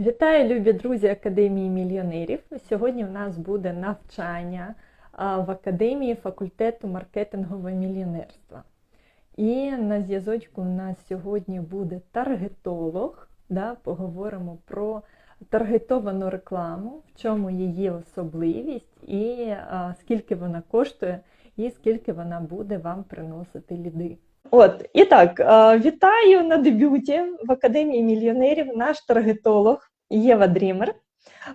Вітаю, любі друзі Академії мільйонерів. Сьогодні в нас буде навчання в Академії факультету маркетингове мільйонерства. І на зв'язочку у нас сьогодні буде таргетолог. Да, поговоримо про таргетовану рекламу, в чому її особливість, і скільки вона коштує, і скільки вона буде вам приносити ліди. От і так, вітаю на дебюті в Академії мільйонерів наш таргетолог Єва Дрімер.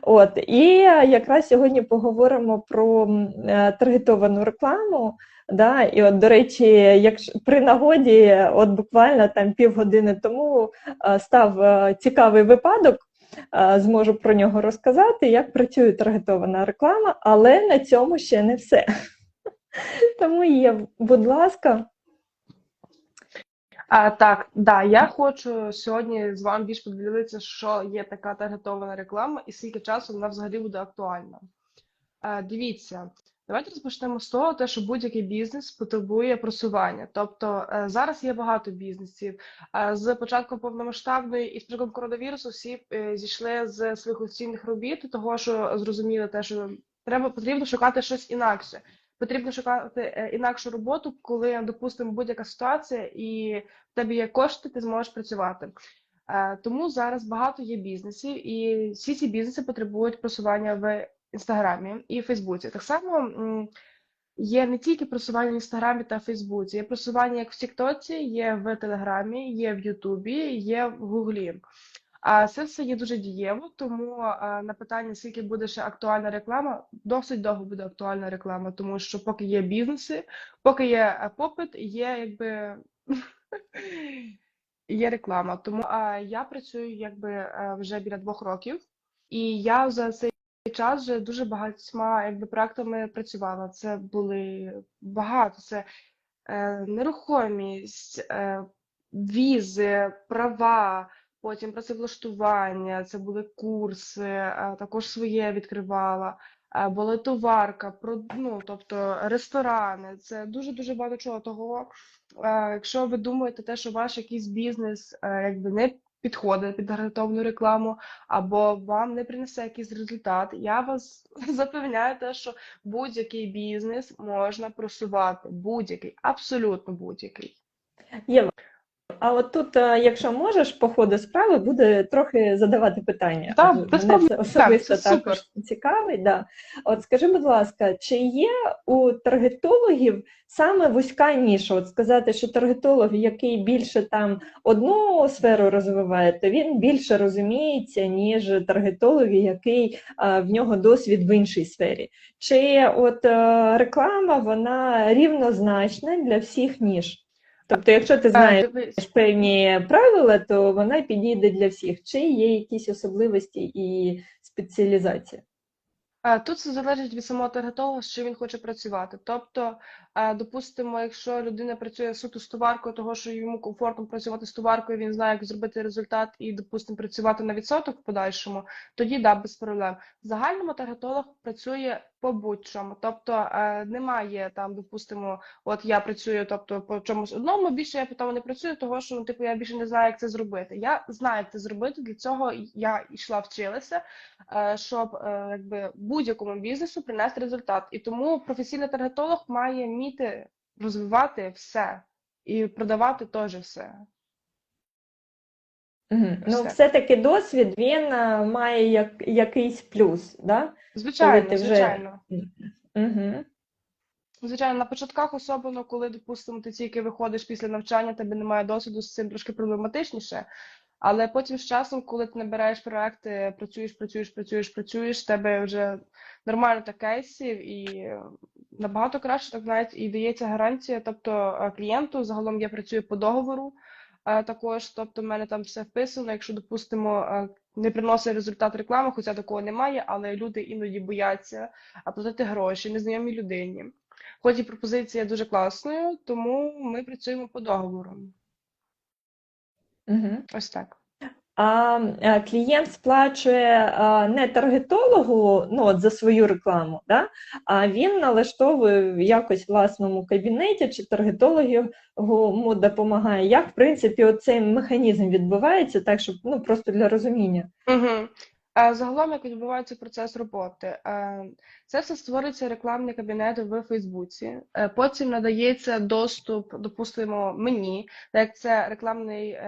От і якраз сьогодні поговоримо про е, таргетовану рекламу. Да, і от, до речі, якщо при нагоді, от буквально там півгодини тому е, став е, цікавий випадок. е, Зможу про нього розказати, як працює таргетована реклама, але на цьому ще не все. Тому є, будь ласка. А, так, да, я хочу сьогодні з вами більш поділитися, що є така таргетована реклама і скільки часу вона взагалі буде актуальна. А, дивіться, давайте розпочнемо з того, те, що будь-який бізнес потребує просування. Тобто е, зараз є багато бізнесів. З початком повномасштабної і з коронавірусу всі е, зійшли з своїх офіційних робіт, того що зрозуміли те, що треба потрібно шукати щось інакше. Потрібно шукати е, інакшу роботу, коли, допустимо, будь-яка ситуація, і в тебе є кошти, ти зможеш працювати. Е, Тому зараз багато є бізнесів, і всі ці бізнеси потребують просування в Інстаграмі і Фейсбуці. Так само є не тільки просування в Інстаграмі та Фейсбуці, є просування як в Тіктоці, є в Телеграмі, є в Ютубі, є в Гуглі. А це все є дуже дієво, тому на питання, скільки буде ще актуальна реклама, досить довго буде актуальна реклама, тому що поки є бізнеси, поки є попит, є якби є реклама. Тому я працюю якби вже біля двох років, і я за цей час вже дуже багатьма якби проектами працювала. Це були багато. Це е, нерухомість, е, візи, права. Потім працевлаштування, це були курси, е, також своє відкривала, е, була товарка, ну, тобто ресторани. Це дуже-дуже багато чого. Того, е, якщо ви думаєте, те, що ваш якийсь бізнес якби не підходить під таргетовану рекламу, або вам не принесе якийсь результат, я вас запевняю, те, що будь-який бізнес можна просувати. Будь-який, абсолютно будь-який. Єва, а от тут, е, якщо можеш, по ходу справи буде трохи задавати питання. Так, без мене проблем. особисто Так, це також цікавить. Да. От скажи, будь ласка, чи є у таргетологів саме вузька ніша? От сказати, що таргетолог, який більше там одну сферу розвиває, то він більше розуміється, ніж таргетолог, який е, в нього досвід в іншій сфері. Чи от е, реклама вона рівнозначна для всіх ніж? Тобто, якщо ти знаєш певні правила, то вона підійде для всіх. Чи є якісь особливості і спеціалізація? Тут все залежить від самого таргетолога, з чим він хоче працювати. Тобто, допустимо, якщо людина працює суто з товаркою, того що йому комфортно працювати з товаркою, він знає, як зробити результат і, допустимо, працювати на відсоток в подальшому, тоді да, без проблем. В загальному таргетолог працює по будь-чому. Тобто е, немає там, допустимо, от я працюю, тобто по чомусь одному, більше я по тому не працюю, того що ну, типу, я більше не знаю, як це зробити. Я знаю, як це зробити. Для цього я йшла вчилася е, щоб е, якби будь-якому бізнесу принести результат. І тому професійний таргетолог має вміти розвивати все і продавати теж все. Ну, Все. все-таки досвід він е, має як, якийсь плюс, да? Звичайно, вже- звичайно. Угу. Звичайно, на початках, особливо, коли, допустимо, ти тільки виходиш після навчання, тебе немає досвіду, з цим трошки проблематичніше. Але потім з часом, коли ти набираєш проекти, працюєш, працюєш, працюєш, працюєш, в тебе вже нормально так кейсів і набагато краще, так навіть і дається гарантія. Тобто е, клієнту загалом я працюю по договору також. Тобто, в мене там все вписано. Якщо, допустимо, е, не приносить результат реклами, хоча такого немає, але люди іноді бояться платити гроші незнайомій людині. Хоч і пропозиція дуже класною, тому ми працюємо по договору. Угу. Ось так. А е, клієнт сплачує е, не таргетологу ну, от за свою рекламу, да? а він налаштовує в якось власному кабінеті чи таргетолог йому допомагає. Як, в принципі, оцей механізм відбувається, так, щоб ну, просто для розуміння. Угу. Загалом, як відбувається процес роботи, Е, це все створюється рекламний кабінет в Фейсбуці. Потім надається доступ, допустимо, мені, так як це рекламний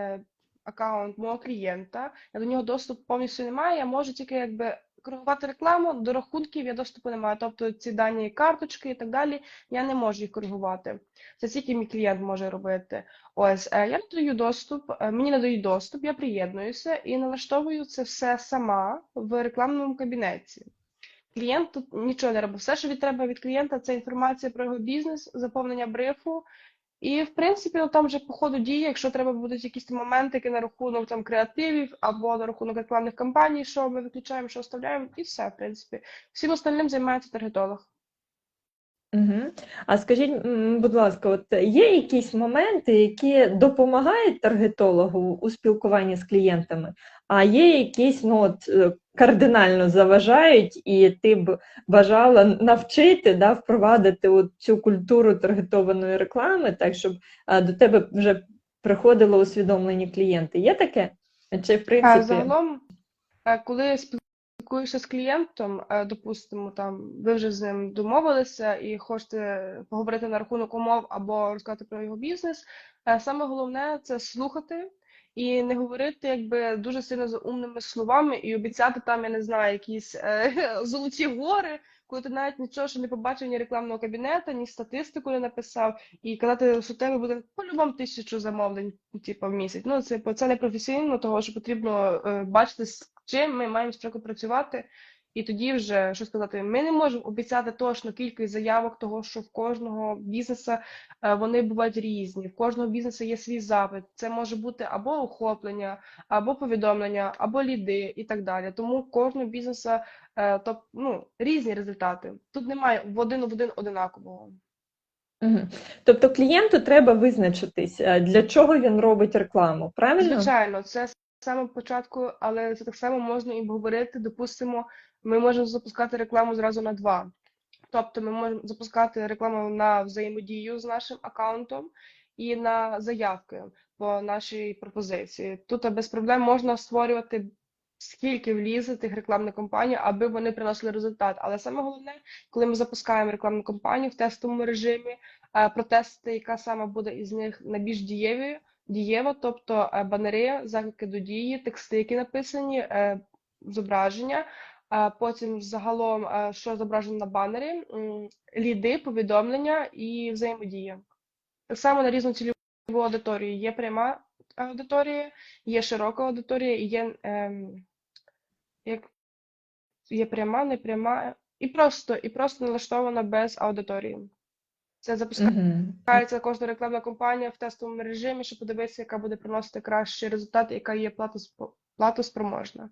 аккаунт мого клієнта. Я до нього доступу повністю немає. Я можу тільки якби коригувати рекламу, до рахунків я доступу не маю. Тобто ці дані карточки і так далі, я не можу їх коригувати. Це тільки мій клієнт може робити. Ось е, я надаю доступ, е, мені надають доступ, я приєднуюся і налаштовую це все сама в рекламному кабінеті. Клієнт тут нічого не робить. Все, що від треба від клієнта, це інформація про його бізнес, заповнення брифу. І, в принципі, ну, там вже по ходу дії, якщо треба будуть якісь моментики на рахунок там креативів або на рахунок рекламних кампаній, що ми виключаємо, що оставляємо, і все, в принципі. Всім остальним займається таргетолог. Угу. А скажіть, будь ласка, от є якісь моменти, які допомагають таргетологу у спілкуванні з клієнтами, а є якісь ну, от, е, кардинально заважають, і ти б бажала навчити, да, впровадити от цю культуру таргетованої реклами, так, щоб а, до тебе вже приходило усвідомлені клієнти. Є таке? Чи в А принципі? загалом, коли спілкуєшся з клієнтом, допустимо, там ви вже з ним домовилися і хочете поговорити на рахунок умов або розказати про його бізнес, саме головне це слухати і не говорити якби дуже сильно за умними словами і обіцяти там, я не знаю, якісь е, золоті гори, коли ти навіть нічого ще не побачив, ні рекламного кабінету, ні статистику не написав, і казати, що буде по-любому тисячу замовлень, типу, в місяць. Ну, це, це не професійно, того що потрібно е, бачити, з чим ми маємо спочатку працювати. І тоді вже що сказати, ми не можемо обіцяти точно кількість заявок, того що в кожного бізнесу е, вони бувають різні. В кожного бізнесу є свій запит. Це може бути або охоплення, або повідомлення, або ліди і так далі. Тому кожного бізнесу е, топ, ну, різні результати. Тут немає в один в один одинакового. Угу. Тобто клієнту треба визначитись, е, для чого він робить рекламу, правильно? Звичайно, це саме початку, але це так само можна і говорити. Допустимо, ми можемо запускати рекламу зразу на два. Тобто ми можемо запускати рекламу на взаємодію з нашим аккаунтом і на заявки по нашій пропозиції. Тут без проблем можна створювати скільки влізе тих рекламних кампаній, аби вони приносили результат. Але саме головне, коли ми запускаємо рекламну кампанію в тестовому режимі, е, протестити, яка саме буде із них найбільш дієвою, дієва, тобто е, банери, заклики до дії, тексти, які написані, е, зображення. Потім загалом, е, що зображено на банері, ліди, повідомлення і взаємодія. Так само на різну цільову аудиторію. Є пряма аудиторія, є широка аудиторія, і є, ем, як, є пряма, непряма, і просто, і просто налаштована без аудиторії. Це запускається кожна рекламна кампанія в тестовому режимі, щоб подивитися, яка буде приносити кращий результат, яка є платоспроможна.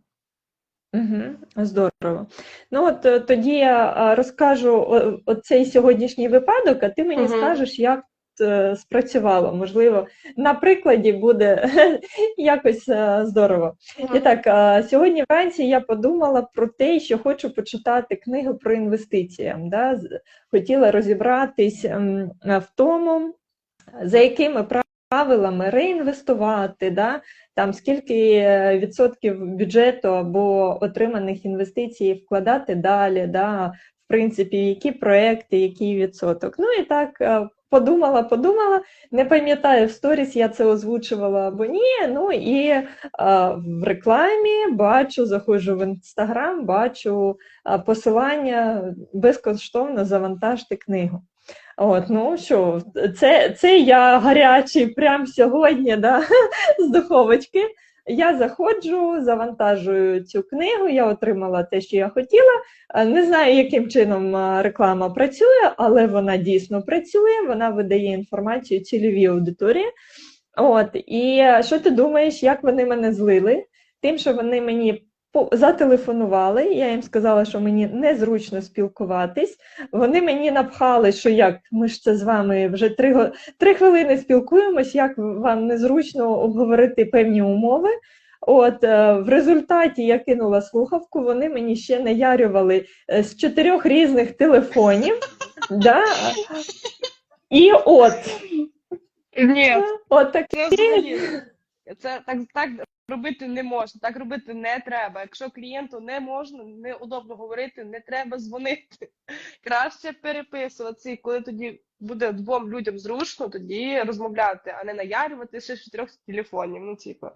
Угу, здорово. Ну от е, тоді я розкажу о- оцей сьогоднішній випадок, а ти мені Мгм. скажеш, як е, спрацювало. Можливо, на прикладі буде якось е, здорово. І так, е, сьогодні вранці я подумала про те, що хочу почитати книгу про інвестиції. Да? Хотіла розібратись в тому, за якими правилами реінвестувати, да? там скільки е, відсотків бюджету або отриманих інвестицій вкладати далі, да? в принципі, які проекти, який відсоток. Ну і так е, подумала, подумала, не пам'ятаю в сторіс, я це озвучувала або ні. Ну і е, в рекламі бачу, заходжу в інстаграм, бачу е, посилання безкоштовно завантажте книгу. От, ну що, це, це я гарячий прямо сьогодні, да, з духовочки. Я заходжу, завантажую цю книгу, я отримала те, що я хотіла. Е, Не знаю, яким чином е, реклама працює, але вона дійсно працює, вона видає інформацію цільовій аудиторії. От, і е, що ти думаєш, як вони мене злили? Тим, що вони мені зателефонували, я їм сказала, що мені незручно спілкуватись. Вони мені напхали, що як ми ж це з вами вже три, три хвилини спілкуємось, як вам незручно обговорити певні умови. От е, в результаті я кинула слухавку, вони мені ще наярювали е, з чотирьох різних телефонів. Да? І от, Ні, от так. Це так, так робити не можна, так робити не треба. Якщо клієнту не можна, неудобно говорити, не треба дзвонити. Краще переписуватися, і коли тоді буде двом людям зручно, тоді розмовляти, а не наярювати ще з чотирьох телефонів. Ну, типу,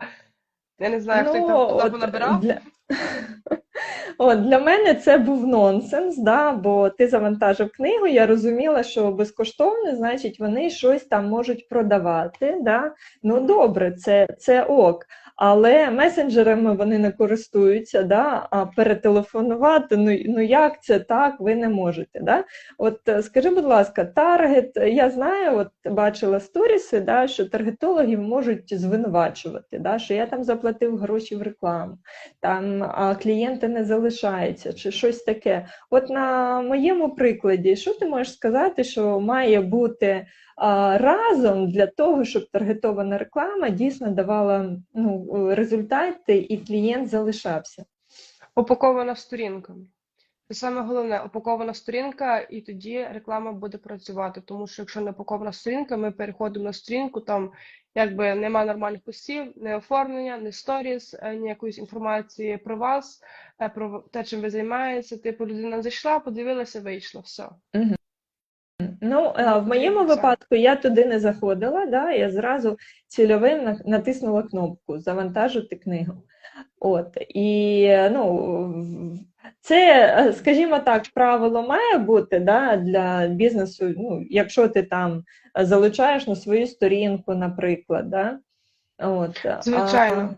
я не знаю, хто їх там туди от понабирав. для... От, для мене це був нонсенс, да, бо ти завантажив книгу, я розуміла, що безкоштовно, значить, вони щось там можуть продавати. Да? Ну добре, це, це ок. Але месенджерами вони не користуються, да? а перетелефонувати, ну, ну як це так, ви не можете. Да? От е, скажи, будь ласка, таргет, я знаю, от бачила сторіси, да, що таргетологів можуть звинувачувати, да, що я там заплатив гроші в рекламу там а клієнти не залишаються, чи щось таке. От на моєму прикладі, що ти можеш сказати, що має бути разом для того, щоб таргетована реклама дійсно давала ну, результати і клієнт залишався? Упакована сторінка. Це саме головне, упакована сторінка, і тоді реклама буде працювати. Тому що якщо не упакована сторінка, ми переходимо на сторінку, там якби нема нормальних постів, не оформлення, не сторіс, е, ні якоїсь інформації про вас, е, про те, чим ви займаєтеся. Типу, людина зайшла, подивилася, вийшла, все. Ну, е, в моєму випадку я туди не заходила, да, я зразу цільовим натиснула кнопку Завантажити книгу. От, і ну, це, е, скажімо так, правило має бути да, для бізнесу, ну, якщо ти там залучаєш на свою сторінку, наприклад. Да? От, а- Звичайно.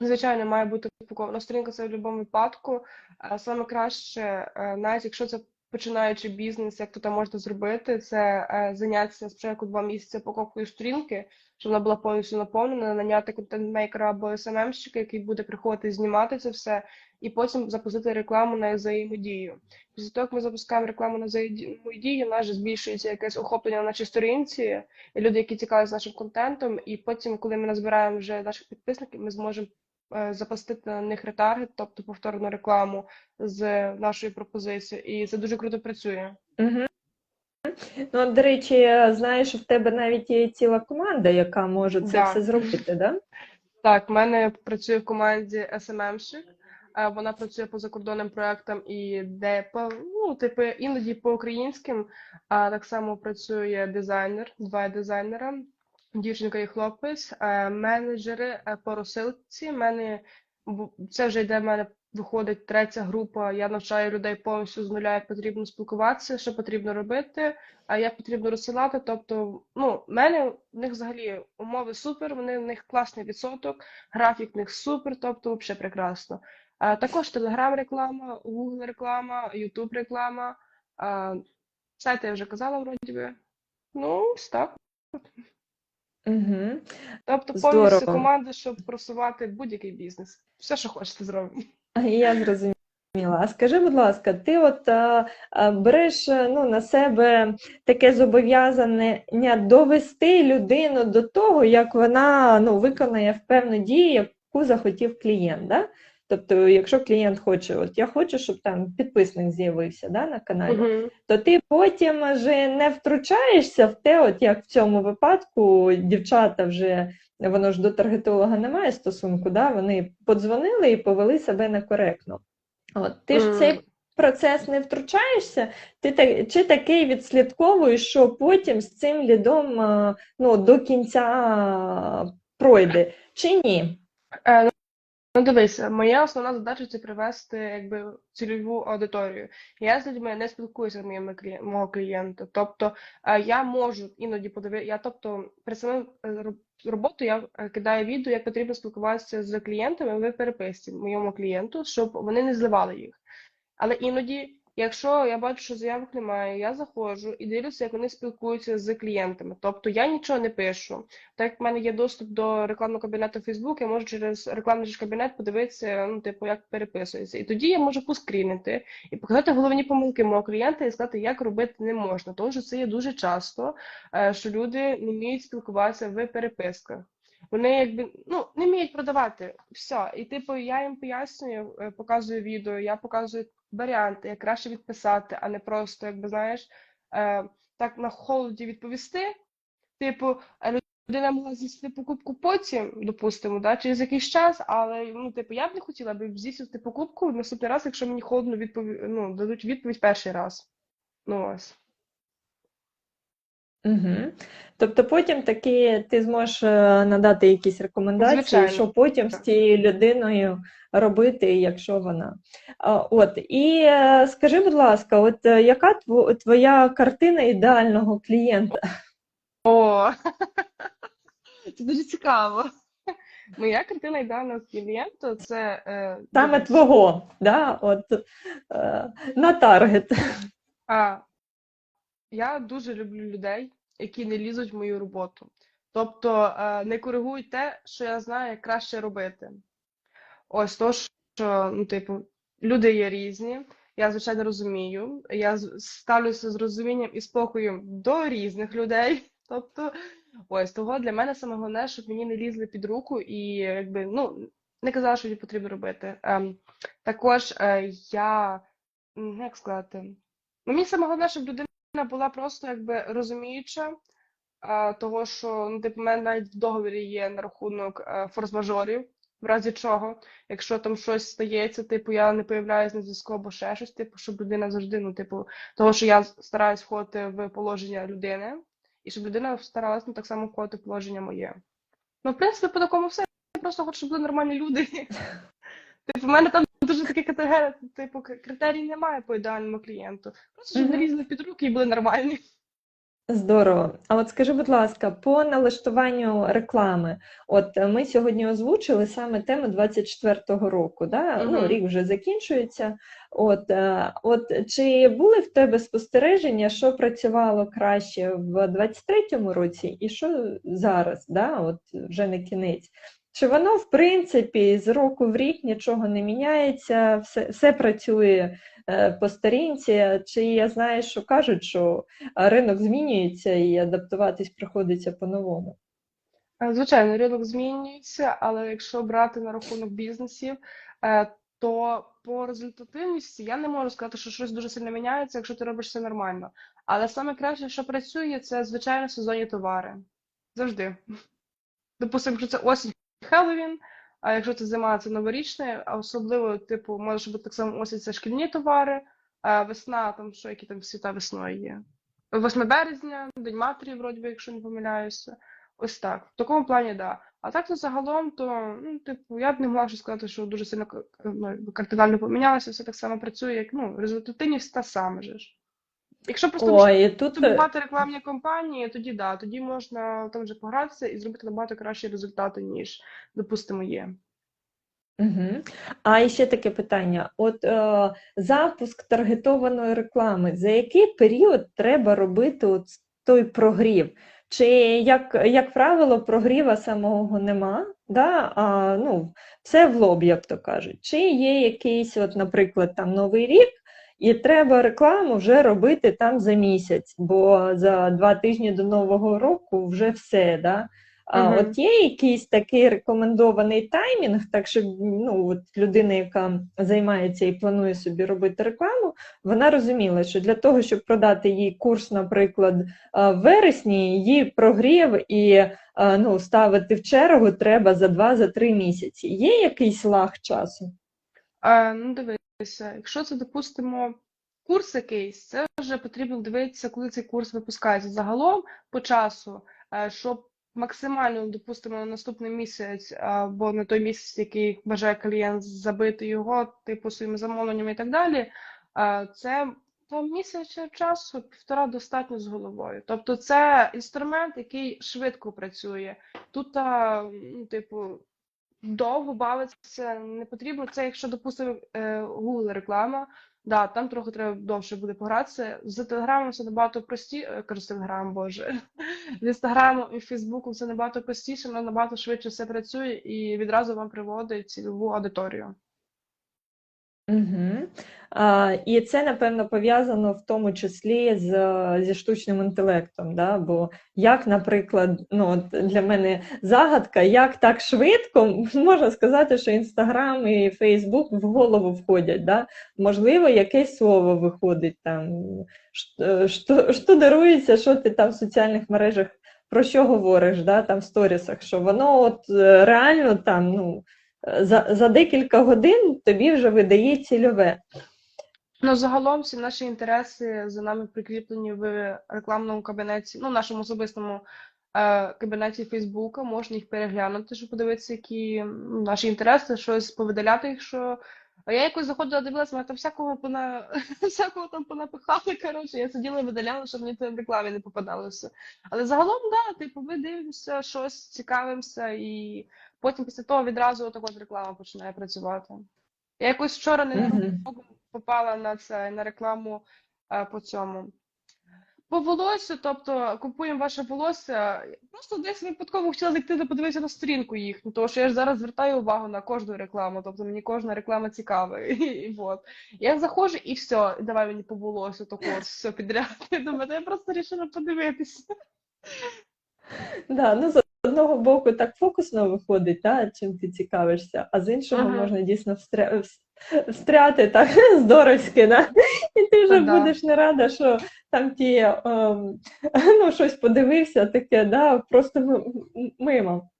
Звичайно, має бути упакована сторінка це в будь-якому випадку. А Саме краще, е, навіть якщо це починаючи бізнес, як то там можна зробити, це е, зайнятися спочатку два місяці упаковкою сторінки, щоб вона була повністю наповнена, наняти контент-мейкера або СММщика, який буде приходити знімати це все, і потім запустити рекламу на взаємодію. Після того, як ми запускаємо рекламу на взаємодію, у нас же збільшується якесь охоплення на нашій сторінці, і люди, які цікавляться нашим контентом, і потім, коли ми назбираємо вже наших підписників, ми зможемо запустити на них ретаргет, тобто повторну рекламу з нашої пропозиції, і це дуже круто працює. Мгм. Ну, до речі, знаєш, в тебе навіть є ціла команда, яка може це Да. все зробити, да? Так, в мене працює в команді SMM-щик. е, Вона працює по закордонним проектам і де по ну, типу, іноді по українським. А так само працює дизайнер, два дизайнера, дівчинка і хлопець, е, менеджери е, по розсилці. Мене це вже йде в мене виходить третя група. Я навчаю людей повністю з нуля, як потрібно спілкуватися, що потрібно робити, а як потрібно розсилати. Тобто, ну, в мене в них взагалі умови супер, вони в них класний відсоток, графік в них супер, тобто взагалі прекрасно. А також Telegram-реклама, Google реклама, YouTube реклама. А, сайти я вже казала, вроді би. Ну, так. Угу. Тобто Здорово. повністю команда, щоб просувати будь-який бізнес. Все, що хочете, зробимо. Я зрозуміла. А скажи, будь ласка, ти от а, а, береш е, ну, на себе таке зобов'язання довести людину до того, як вона ну, виконає в певну дію, яку захотів клієнт. Да? Тобто, якщо клієнт хоче, от я хочу, щоб там підписник з'явився да, на каналі, Мгм. то ти потім вже не втручаєшся в те, от як в цьому випадку дівчата вже воно ж до таргетолога немає стосунку, да? вони подзвонили і повели себе некоректно. От, ти ж цей процес не втручаєшся, ти та- чи такий відслідковуєш, що потім з цим лідом ну, до кінця пройде, чи ні? Е, Ну, дивися, моя основна задача це привести якби цільову аудиторію. Я з людьми не спілкуюся з моїми клі... мого клієнта. Тобто е, я можу іноді подивитися, я тобто при самим роботу роб- я е, кидаю відео, як потрібно спілкуватися з клієнтами в переписці моєму клієнту, щоб вони не зливали їх. Але іноді, якщо я бачу, що заявок немає, я заходжу і дивлюся, як вони спілкуються з клієнтами. Тобто я нічого не пишу. Так як в мене є доступ до рекламного кабінету Facebook, я можу через рекламний кабінет подивитися, ну, типу, як переписується. І тоді я можу поскрінити і показати головні помилки мого клієнта і сказати, як робити не можна. Тому що це є дуже часто, е, що люди не вміють спілкуватися в переписках. Вони якби ну не вміють продавати все. І типу, я їм пояснюю, е, показую відео, я показую варіанти, як краще відписати, а не просто, якби знаєш, е, так на холоді відповісти. Типу, е, людина могла здійснити покупку потім, допустимо, да, через якийсь час, але ну, типу, я б не хотіла б здійснити покупку наступний раз, якщо мені холодно відпові... ну, дадуть відповідь перший раз. Ну ось. Угу. Тобто потім таки ти зможеш е, надати якісь рекомендації, Звичайно. що потім з цією людиною робити, якщо вона. От і е, скажи, будь ласка, от е, яка твоя картина ідеального клієнта? О, це дуже цікаво. Моя картина ідеального клієнта це е, Саме твого, да? От, е, на таргет. А, я дуже люблю людей, які не лізуть в мою роботу. Тобто е, не коригують те, що я знаю, як краще робити. Ось то, що, ну, типу, люди є різні. Я, звичайно, розумію. Я ставлюся з розумінням і спокоєм до різних людей. Тобто, ось того для мене саме головне, щоб мені не лізли під руку і якби ну не казали, що мені потрібно робити. Ем, також е, я як сказати, ну мені саме головне, щоб людина була просто якби розуміюча. А, того, що ну, типу, в мене навіть в договорі є на рахунок е, форс-мажорів, в разі чого, якщо там щось стається, типу я не появляюсь на зв'язку або ще щось, типу, щоб людина завжди, ну, типу, того, що я стараюсь входити в положення людини, і щоб людина старалась ну, так само входити в положення моє. Ну, в принципі, по такому все. Я просто хочу, щоб були нормальні люди. Типу, в мене там дуже такі категорії, типу, критерій немає по ідеальному клієнту. Просто щоб лізли під руки і були нормальні. Здорово. А от скажи, будь ласка, по налаштуванню реклами, от е, ми сьогодні озвучили саме тему 24-го року, да? Ну, рік вже закінчується. От, е, от чи були в тебе спостереження, що працювало краще в 23-му році і що зараз, да? От вже не кінець? Чи воно, в принципі, з року в рік нічого не міняється, все, все працює е, по старінці? Чи я знаю, що кажуть, що ринок змінюється і адаптуватись приходиться по-новому. Е, Звичайно, ринок змінюється, але якщо брати на рахунок бізнесів, е, то по результативності я не можу сказати, що щось дуже сильно міняється, якщо ти робиш все нормально. Але саме краще, що працює, це звичайно сезонні товари. Завжди. Допустимо, якщо це осінь Хеллоуін, а якщо це зима, це новорічне, а особливо, типу, може бути так само осінь це шкільні товари, а весна, там що, які там свята весною є. 8 березня, День матері, вроді би, якщо не помиляюся. Ось так. В такому плані, да. А так то загалом, то, ну, типу, я б не могла сказати, що дуже сильно ну, кардинально помінялося, все так само працює, як ну, результативність та саме ж. Якщо просто Ой, тут е, рекламні кампанії, тоді да, тоді можна там вже погратися і зробити набагато кращі результати, ніж, допустимо, є. Угу. А ще таке питання: от е, запуск таргетованої реклами, за який період треба робити от той прогрів? Чи як, як правило, прогріва самого нема, да? а, ну, все в лоб, як то кажуть. Чи є якийсь, от, наприклад, там Новий рік, і треба рекламу вже робити там за місяць, бо за два тижні до Нового року вже все, да? А Мгм. от є якийсь такий рекомендований таймінг, так щоб ну, от людина, яка займається і планує собі робити рекламу, вона розуміла, що для того, щоб продати їй курс, наприклад, в вересні, її прогрів і ну, ставити в чергу треба за 2-3 місяці. Є якийсь лаг часу? А, ну, дивися, якщо це, допустимо, курс якийсь, це вже потрібно дивитися, коли цей курс випускається. Загалом по часу, е, щоб максимально, допустимо, на наступний місяць або на той місяць, який бажає клієнт забити його, типу своїми замовленнями і так далі, е, це там місяць часу, півтора достатньо з головою. Тобто це інструмент, який швидко працює. Тут, ну, типу, довго бавитися не потрібно. Це якщо, допустимо, е, Google реклама, да, там трохи треба довше буде погратися. З Телеграмом все набагато простіше, кажу Телеграм, боже. З Інстаграмом і Фейсбуком все набагато простіше, воно набагато швидше все працює і відразу вам приводить цільову аудиторію. Угу. А, і це, напевно, пов'язано в тому числі з, зі штучним інтелектом. Да? Бо як, наприклад, ну, для мене загадка, як так швидко можна сказати, що Інстаграм і Фейсбук в голову входять. Да? Можливо, якесь слово виходить там, що, що, що дарується, що ти там в соціальних мережах про що говориш, да? там в сторісах, що воно от е, реально там, ну за, за декілька годин тобі вже видає цільове. Ну, загалом всі наші інтереси за нами прикріплені в рекламному кабінеті, ну, нашому особистому е, кабінеті Фейсбука. Можна їх переглянути, щоб подивитися, які наші інтереси, щось повидаляти, якщо. А я якось заходила, дивилася, мене там всякого пона... всякого там понапихали, коротше, я сиділа і видаляла, щоб мені там в рекламі не попадалося. Але загалом, да, типу, ми дивимося, щось цікавимося, і потім після того відразу також от реклама починає працювати. Я якось вчора не Мгм. попала на це на рекламу е, по цьому. По волосю, тобто купуємо ваше волосся. Просто десь випадково хотіла зайти та подивитися на сторінку їхню, тому що я ж зараз звертаю увагу на кожну рекламу, тобто мені кожна реклама цікава. І, і. Я заходжу і все, давай мені по волосю, так от, все підряд. Я думаю, я просто вирішила подивитися. Да, ну, з одного боку, так фокусно виходить, да, чим ти цікавишся, а з іншого Ага. можна дійсно встря... встряти так здоровськи, да? і ти вже Ну да. будеш не рада, що там ті ем, ну, щось подивився, таке, да, просто мимо.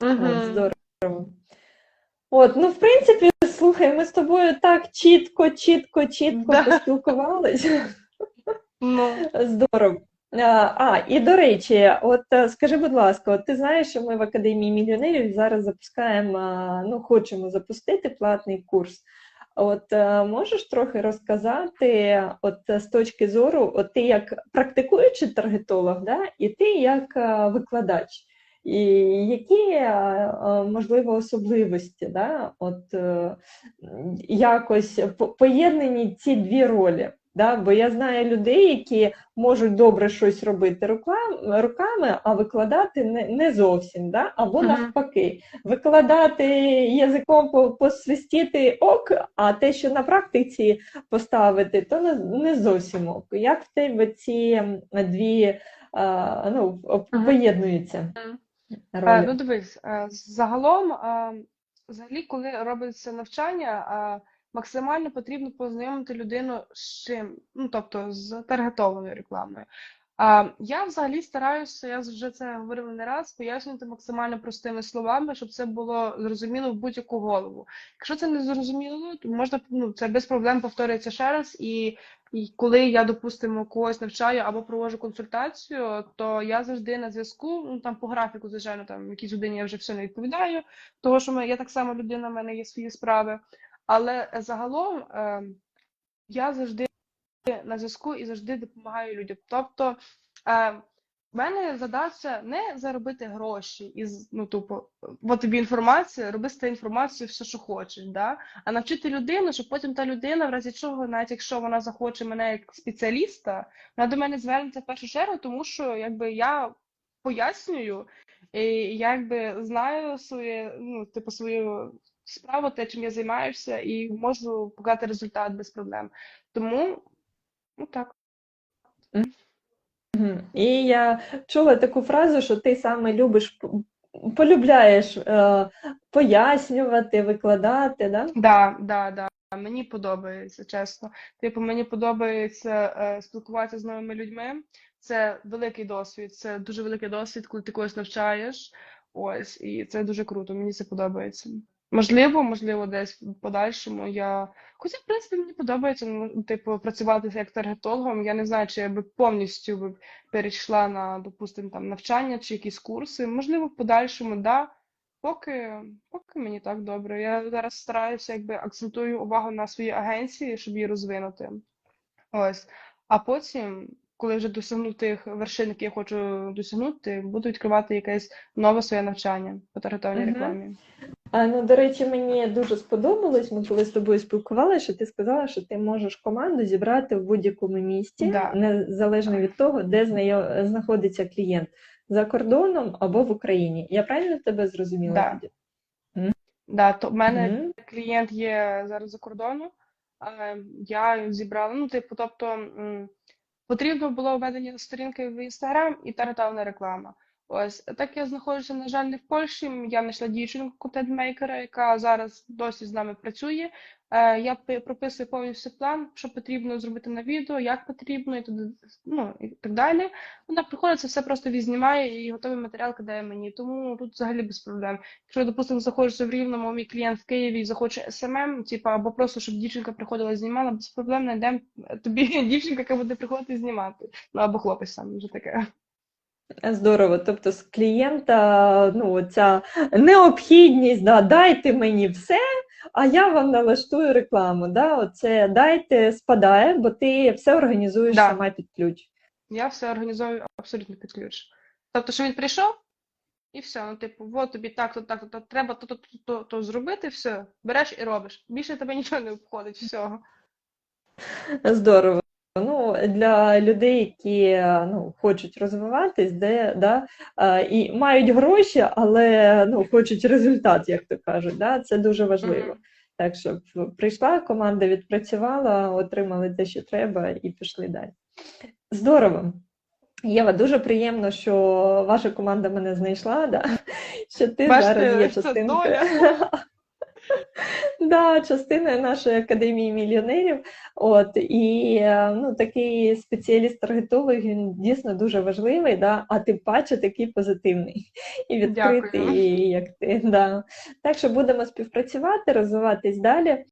От, здорово. От, ну, в принципі, слухай, ми з тобою так чітко, чітко, чітко Да. поспілкувалися. Ну, Здорово. А, а, і до речі, от е, скажи, будь ласка, ти знаєш, що ми в Академії мільйонерів зараз запускаємо, ну, хочемо запустити платний курс. От е, можеш трохи розказати, от е, з точки зору, от ти як практикуючий таргетолог, да, і ти як е, викладач, і які е, е, можливо особливості, да, от е, якось поєднані ці дві ролі. Да? Бо я знаю людей, які можуть добре щось робити руками, а викладати не, не зовсім, да? або Мгм. навпаки, викладати язиком по- посвистіти ок, а те, що на практиці поставити, то не, зовсім ок. Як в тебе ці дві а, ну, поєднуються ролі? Ну, дивись, е, загалом, е, взагалі, коли робиться навчання, е, максимально потрібно познайомити людину з чим, ну, тобто з таргетованою рекламою. А я взагалі стараюся, я вже це говорила не раз, пояснювати максимально простими словами, щоб це було зрозуміло в будь-яку голову. Якщо це не зрозуміло, то можна ну, це без проблем повторюється ще раз. І, і коли я, допустимо, когось навчаю або проводжу консультацію, то я завжди на зв'язку, ну там по графіку, звичайно, там якійсь годині я вже все не відповідаю, того що ми, я так само людина, в мене є свої справи. Але загалом е, я завжди на зв'язку і завжди допомагаю людям. Тобто, е, в мене задача не заробити гроші із ну, тупо, от тобі інформація, роби з тією інформацією все, що хочеш, да? а навчити людину, щоб потім та людина, в разі чого, навіть якщо вона захоче мене як спеціаліста, вона до мене звернеться в першу чергу, тому що якби я пояснюю, і я якби знаю своє, ну, типу, свою справу, те, чим я займаюся, і можу показати результат без проблем. Тому, ну так. І я чула таку фразу, що ти саме любиш, полюбляєш е, пояснювати, викладати, да? Да, да, да. Мені подобається, чесно. Типу, мені подобається е, спілкуватися з новими людьми. Це великий досвід, це дуже великий досвід, коли ти когось навчаєш. Ось, і це дуже круто, мені це подобається. Можливо, можливо, десь в подальшому я. Хоча, в принципі, мені подобається, ну, типу, працювати як таргетологом. Я не знаю, чи я би повністю би перейшла на, допустимо, там навчання чи якісь курси. Можливо, в подальшому, да. Поки, поки мені так добре. Я зараз стараюся, якби акцентую увагу на своїй агенції, щоб її розвинути. Ось. А потім, коли вже досягну тих вершин, які я хочу досягнути, буду відкривати якесь нове своє навчання по таргетованій Мгм. рекламі. А, ну, до речі, мені дуже сподобалось, ми коли з тобою спілкувалися, що ти сказала, що ти можеш команду зібрати в будь-якому місті, Да. незалежно від того, де знаходиться клієнт, за кордоном або в Україні. Я правильно тебе зрозуміла Да. Да, то в мене Мгм. клієнт є зараз за кордону. е, Я зібрала, ну, типу, тобто потрібно було введення сторінки в Інстаграм і таргетована реклама. Ось так я знаходжуся, на жаль, не в Польщі. Я знайшла дівчинку контент-мейкера, яка зараз досі з нами працює. Е, Я прописую повністю план, що потрібно зробити на відео, як потрібно, і туди, ну, і так далі. Вона приходить, це все просто відзнімає і готовий матеріал кидає мені. Тому тут взагалі без проблем. Якщо, допустимо, знаходжуся в Рівному, мій клієнт в Києві і захоче СММ, типу, або просто щоб дівчинка приходила і знімала, без проблем знайдемо тобі дівчинка, яка буде приходити і знімати. Ну або хлопець сам вже таке. Здорово. Тобто з клієнта ну, ця необхідність, да, дайте мені все, а я вам налаштую рекламу. Да? Оце дайте спадає, бо ти все організуєш Да. сама під ключ. Я все організовую абсолютно під ключ. Тобто, що він прийшов, і все. Ну, типу, от тобі так, то, так, то, то треба то, то, то, то, то зробити, все, береш і робиш. Більше тебе нічого не обходить, всього. Здорово. Ну, для людей, які ну, хочуть розвиватись, де, да, і мають гроші, але ну, хочуть результат, як то кажуть, да, це дуже важливо. Так, щоб прийшла, команда відпрацювала, отримали те, що треба, і пішли далі. Здорово. Єва, дуже приємно, що ваша команда мене знайшла, да? що ти Бачите, зараз є доля. Да, частиною нашої академії мільйонерів. От і е, ну, такий спеціаліст-таргетолог він дійсно дуже важливий, да, а тим паче такий позитивний і відкритий, Дякую. і як ти. Да. Так що будемо співпрацювати, розвиватись далі.